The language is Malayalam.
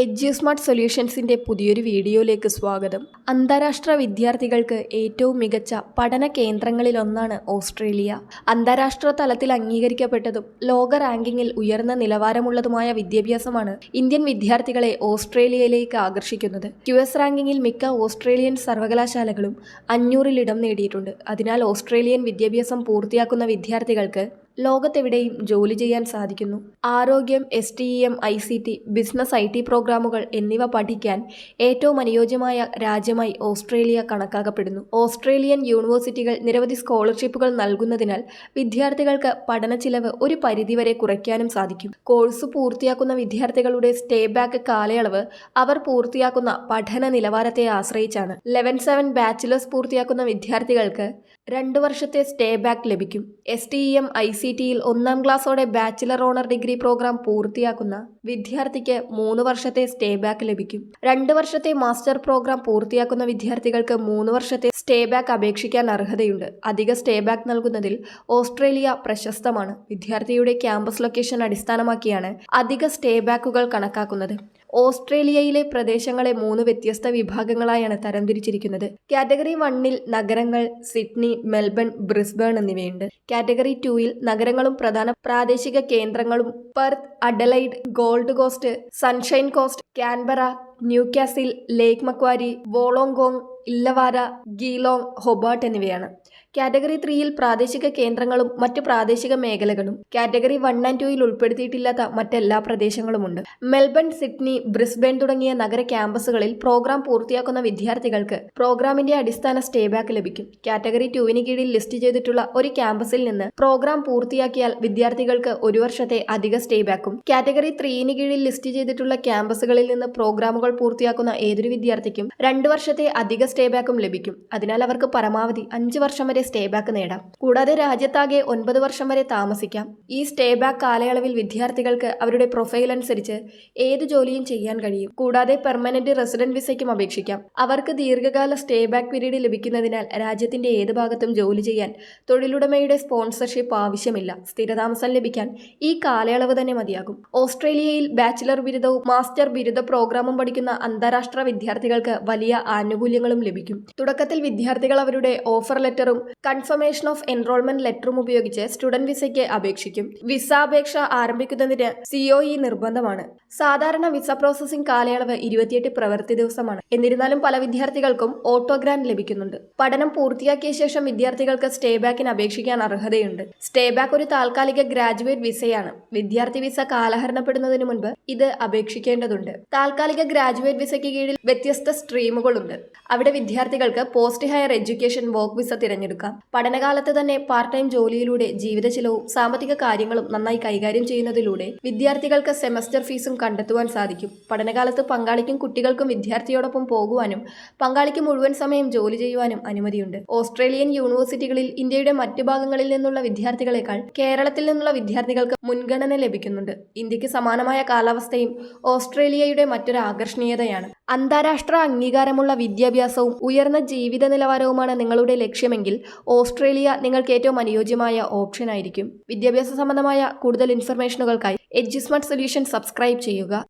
എഡ്യൂസ്മാർട്ട് സൊല്യൂഷൻസിന്റെ പുതിയൊരു വീഡിയോയിലേക്ക് സ്വാഗതം. അന്താരാഷ്ട്ര വിദ്യാർത്ഥികൾക്ക് ഏറ്റവും മികച്ച പഠന കേന്ദ്രങ്ങളിലൊന്നാണ് ഓസ്ട്രേലിയ. അന്താരാഷ്ട്ര തലത്തിൽ അംഗീകരിക്കപ്പെട്ടതും ലോക റാങ്കിങ്ങിൽ ഉയർന്ന നിലവാരമുള്ളതുമായ വിദ്യാഭ്യാസമാണ് ഇന്ത്യൻ വിദ്യാർത്ഥികളെ ഓസ്ട്രേലിയയിലേക്ക് ആകർഷിക്കുന്നത്. യു എസ് റാങ്കിങ്ങിൽ മിക്ക ഓസ്ട്രേലിയൻ സർവകലാശാലകളും അഞ്ഞൂറിലിടം നേടിയിട്ടുണ്ട്. അതിനാൽ ഓസ്ട്രേലിയൻ വിദ്യാഭ്യാസം പൂർത്തിയാക്കുന്ന വിദ്യാർത്ഥികൾക്ക് ലോകത്തെവിടെയും ജോലി ചെയ്യാൻ സാധിക്കുന്നു. ആരോഗ്യം S T E M I C T business I T പ്രോഗ്രാമുകൾ എന്നിവ പഠിക്കാൻ ഏറ്റവും അനുയോജ്യമായ രാജ്യമായി ഓസ്ട്രേലിയ കണക്കാക്കപ്പെടുന്നു. ഓസ്ട്രേലിയൻ യൂണിവേഴ്സിറ്റികൾ നിരവധി സ്കോളർഷിപ്പുകൾ നൽകുന്നതിനാൽ വിദ്യാർത്ഥികൾക്ക് പഠന ചിലവ് ഒരു പരിധിവരെ കുറയ്ക്കാനും സാധിക്കും. കോഴ്സ് പൂർത്തിയാക്കുന്ന വിദ്യാർത്ഥികളുടെ സ്റ്റേ ബാക്ക് കാലയളവ് അവർ പൂർത്തിയാക്കുന്ന പഠന നിലവാരത്തെ ആശ്രയിച്ചാണ്. ലെവൻ സെവൻ ബാച്ചിലേഴ്സ് പൂർത്തിയാക്കുന്ന വിദ്യാർത്ഥികൾക്ക് രണ്ട് വർഷത്തെ സ്റ്റേ ബാക്ക് ലഭിക്കും. S T E M I C ടിയിൽ ഒന്നാം ക്ലാസ്സോടെ ബാച്ചിലർ ഓണർ ഡിഗ്രി പ്രോഗ്രാം പൂർത്തിയാക്കുന്ന വിദ്യാർത്ഥിക്ക് മൂന്ന് വർഷത്തെ സ്റ്റേ ബാക്ക് ലഭിക്കും. രണ്ട് വർഷത്തെ മാസ്റ്റർ പ്രോഗ്രാം പൂർത്തിയാക്കുന്ന വിദ്യാർത്ഥികൾക്ക് മൂന്ന് വർഷത്തെ സ്റ്റേ ബാക്ക് അപേക്ഷിക്കാൻ അർഹതയുണ്ട്. അധിക സ്റ്റേ ബാക്ക് നൽകുന്നതിൽ ഓസ്ട്രേലിയ പ്രശസ്തമാണ്. വിദ്യാർത്ഥിയുടെ ക്യാമ്പസ് ലൊക്കേഷൻ അടിസ്ഥാനമാക്കിയാണ് അധിക സ്റ്റേ ബാക്കുകൾ കണക്കാക്കുന്നത്. ഓസ്ട്രേലിയയിലെ പ്രദേശങ്ങളെ മൂന്ന് വ്യത്യസ്ത വിഭാഗങ്ങളായാണ് തരംതിരിച്ചിരിക്കുന്നത്. കാറ്റഗറി വണ്ണിൽ നഗരങ്ങൾ സിഡ്നി മെൽബൺ ബ്രിസ്ബേൺ എന്നിവയുണ്ട്. കാറ്റഗറി ടൂയിൽ നഗരങ്ങളും പ്രധാന പ്രാദേശിക കേന്ദ്രങ്ങളും Perth Adelaide Gold Coast Sunshine Coast Canberra Newcastle Lake Macquarie Wollongong Illawarra Geelong Hobart എന്നിവയാണ്. കാറ്റഗറി ത്രീയിൽ പ്രാദേശിക കേന്ദ്രങ്ങളും മറ്റ് പ്രാദേശിക മേഖലകളും. കാറ്റഗറി വൺ ആൻഡ് ടൂയിൽ ഉൾപ്പെടുത്തിയിട്ടില്ലാത്ത മറ്റെല്ലാ പ്രദേശങ്ങളുമുണ്ട്. മെൽബൺ സിഡ്നി ബ്രിസ്ബൻ തുടങ്ങിയ നഗര ക്യാമ്പസുകളിൽ പ്രോഗ്രാം പൂർത്തിയാക്കുന്ന വിദ്യാർത്ഥികൾക്ക് പ്രോഗ്രാമിന്റെ അടിസ്ഥാന സ്റ്റേ ബാക്ക് ലഭിക്കും. കാറ്റഗറി ടുവിന് കീഴിൽ ലിസ്റ്റ് ചെയ്തിട്ടുള്ള ഒരു ക്യാമ്പസിൽ നിന്ന് പ്രോഗ്രാം പൂർത്തിയാക്കിയാൽ വിദ്യാർത്ഥികൾക്ക് ഒരു വർഷത്തെ അധിക സ്റ്റേ ബാക്കും. കാറ്റഗറി ത്രീന് കീഴിൽ ലിസ്റ്റ് ചെയ്തിട്ടുള്ള ക്യാമ്പസുകളിൽ നിന്ന് പ്രോഗ്രാമുകൾ പൂർത്തിയാക്കുന്ന ഏതൊരു വിദ്യാർത്ഥിക്കും രണ്ട് വർഷത്തെ അധിക സ്റ്റേ ബാക്കും ലഭിക്കും. അതിനാൽ അവർക്ക് പരമാവധി അഞ്ച് വർഷം സ്റ്റേ ബാക്ക് നേടാം. കൂടാതെ രാജ്യത്താകെ ഒൻപത് വർഷം വരെ താമസിക്കാം. ഈ സ്റ്റേ ബാക്ക് കാലയളവിൽ വിദ്യാർത്ഥികൾക്ക് അവരുടെ പ്രൊഫൈൽ അനുസരിച്ച് ഏത് ജോലിയും ചെയ്യാൻ കഴിയും. കൂടാതെ പെർമനന്റ് റെസിഡന്റ് വിസയ്ക്കും അപേക്ഷിക്കാം. അവർക്ക് ദീർഘകാല സ്റ്റേ ബാക്ക് പീരീഡ് ലഭിക്കുന്നതിനാൽ രാജ്യത്തിന്റെ ഏത് ഭാഗത്തും ജോലി ചെയ്യാൻ തൊഴിലുടമയുടെ സ്പോൺസർഷിപ്പ് ആവശ്യമില്ല. സ്ഥിരതാമസം ലഭിക്കാൻ ഈ കാലയളവ് തന്നെ മതിയാകും. ഓസ്ട്രേലിയയിൽ ബാച്ചിലർ ബിരുദവും മാസ്റ്റർ ബിരുദ പ്രോഗ്രാമും പഠിക്കുന്ന അന്താരാഷ്ട്ര വിദ്യാർത്ഥികൾക്ക് വലിയ ആനുകൂല്യങ്ങളും ലഭിക്കും. തുടക്കത്തിൽ വിദ്യാർത്ഥികൾ അവരുടെ ഓഫർ ലെറ്ററും കൺഫർമേഷൻ ഓഫ് എൻറോൾമെന്റ് ലെറ്ററും ഉപയോഗിച്ച് സ്റ്റുഡന്റ് വിസയ്ക്ക് അപേക്ഷിക്കും. വിസ അപേക്ഷ ആരംഭിക്കുന്നതിന് സിഒഇ നിർബന്ധമാണ്. സാധാരണ വിസ പ്രോസസ്സിംഗ് കാലയളവ് ഇരുപത്തിയെട്ട് പ്രവൃത്തി ദിവസമാണ്. എന്നിരുന്നാലും പല വിദ്യാർത്ഥികൾക്കും ഓട്ടോ ഗ്രാൻഡ് ലഭിക്കുന്നുണ്ട്. പഠനം പൂർത്തിയാക്കിയ ശേഷം വിദ്യാർത്ഥികൾക്ക് സ്റ്റേ ബാക്കിന് അപേക്ഷിക്കാൻ അർഹതയുണ്ട്. സ്റ്റേ ബാക്ക് ഒരു താൽക്കാലിക ഗ്രാജുവേറ്റ് വിസയാണ്. വിദ്യാർത്ഥി വിസ കാലഹരണപ്പെടുന്നതിന് മുൻപ് ഇത് അപേക്ഷിക്കേണ്ടതുണ്ട്. താൽക്കാലിക ഗ്രാജുവേറ്റ് വിസയ്ക്ക് കീഴിൽ വ്യത്യസ്ത സ്ട്രീമുകളുണ്ട് അവിടെ വിദ്യാർത്ഥികൾക്ക് post higher education work visa തിരഞ്ഞെടുക്കാം. പഠനകാലത്ത് തന്നെ പാർട്ട് ടൈം ജോലിയിലൂടെ ജീവിത ചിലവും സാമ്പത്തിക കാര്യങ്ങളും നന്നായി കൈകാര്യം ചെയ്യുന്നതിലൂടെ വിദ്യാർത്ഥികൾക്ക് സെമസ്റ്റർ ഫീസും കണ്ടെത്തുവാൻ സാധിക്കും. പഠനകാലത്ത് പങ്കാളിക്കും കുട്ടികൾക്കും വിദ്യാർത്ഥിയോടൊപ്പം പോകുവാനും പങ്കാളിക്ക് മുഴുവൻ സമയം ജോലി ചെയ്യുവാനും അനുമതിയുണ്ട്. ഓസ്ട്രേലിയൻ യൂണിവേഴ്സിറ്റികളിൽ ഇന്ത്യയുടെ മറ്റു ഭാഗങ്ങളിൽ നിന്നുള്ള വിദ്യാർത്ഥികളെക്കാൾ കേരളത്തിൽ നിന്നുള്ള വിദ്യാർത്ഥികൾക്ക് മുൻഗണന ലഭിക്കുന്നുണ്ട്. ഇന്ത്യയ്ക്ക് സമാനമായ കാലാവസ്ഥയും ഓസ്ട്രേലിയയുടെ മറ്റൊരു ആകർഷണീയതയാണ്. അന്താരാഷ്ട്ര അംഗീകാരമുള്ള വിദ്യാഭ്യാസവും ഉയർന്ന ജീവിത നിലവാരവുമാണ് നിങ്ങളുടെ ലക്ഷ്യമെങ്കിൽ ഓസ്ട്രേലിയ നിങ്ങൾക്ക് ഏറ്റവും അനുയോജ്യമായ ഓപ്ഷൻ ആയിരിക്കും. വിദ്യാഭ്യാസ സംബന്ധമായ കൂടുതൽ ഇൻഫർമേഷനുകൾക്കായി എഡ്ജിസ്മാർട്ട് സൊല്യൂഷൻ സബ്സ്ക്രൈബ് ചെയ്യുക.